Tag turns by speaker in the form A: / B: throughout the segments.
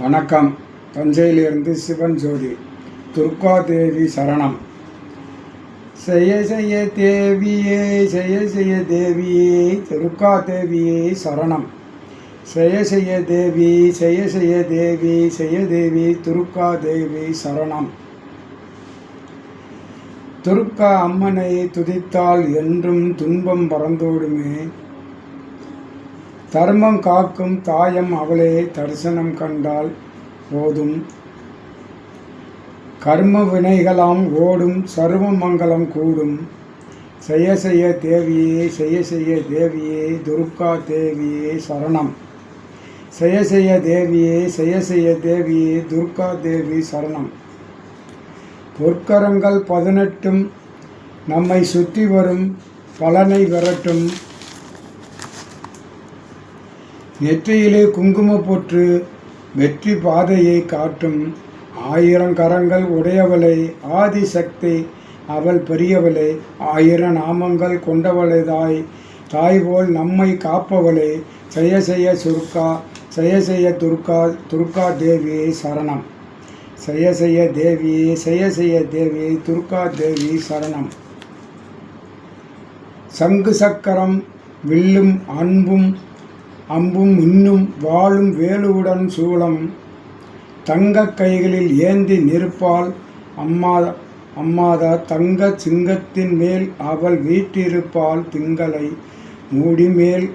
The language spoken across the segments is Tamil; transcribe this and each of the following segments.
A: வணக்கம். தஞ்சையிலிருந்து சிவன் ஜோதி துர்கா தேவி சரணம். செய்ய செய்ய தேவியே செய்ய செய்ய தேவியே துர்கா தேவியே சரணம். செய்ய செய்ய தேவி செய்ய செய்ய தேவி செய்ய தேவி துர்கா தேவி சரணம். துர்கா அம்மனை துதித்தால் என்றும் துன்பம் பறந்தோடுமே தர்மம் காக்கும் தாயம் அவளே தரிசனம் கண்டால் போதும். கர்ம வினைகளாம் ஓடும் சர்வ மங்கலம் கூடும். செய்ய செய்ய தேவியே செய்ய செய்ய தேவியே துர்கா தேவியே சரணம். செய்ய செய்ய தேவியே செய்ய செய்ய தேவியே துர்கா தேவி சரணம். பொற்கரங்கள் பதினெட்டும் நம்மை சுற்றி வரும் பலனை விரட்டும். நெற்றியிலே குங்குமப் போற்று வெற்றி பாதையை காட்டும் ஆயிரம் கரங்கள் உடையவளை ஆதிசக்தி அவள் பெரியவளே ஆயிரம் நாமங்கள் கொண்டவளை தாய் தாய் போல் நம்மை காப்பவளே செய்ய செய்ய சுருக்கா செய்ய செய்ய துர்கா துர்கா தேவியை சரணம். செய்ய செய்ய தேவியே செய்ய செய்ய தேவியை துர்கா தேவி சரணம். சங்கு சக்கரம் வில்லும் அன்பும் அம்பும் இன்னும் வாழும் வேலுவுடன் சூளம் தங்கக் கைகளில் ஏந்தி நிற்பாள் அம்மா அம்மாதா தங்க சிங்கத்தின் மேல் அவள் வீட்டிருப்பாள் திங்களை. முடிமேல்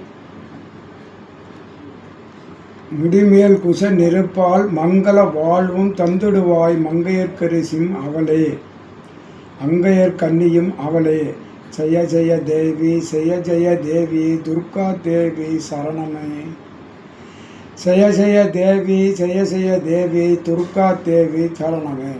A: முடிமேல் குச நெருப்பால் மங்கள வாழ்வும் தந்துடுவாய் மங்கையர்கரிசியும் அவளே. அங்கையர் கன்னியும் அவளே. ஜெய ஜெய தேவி ஜெய ஜெய தேவி துர்கா தேவி சரணமே ஜெய ஜெய தேவி ஜெய ஜெய தேவி துர்கா தேவி சரணமே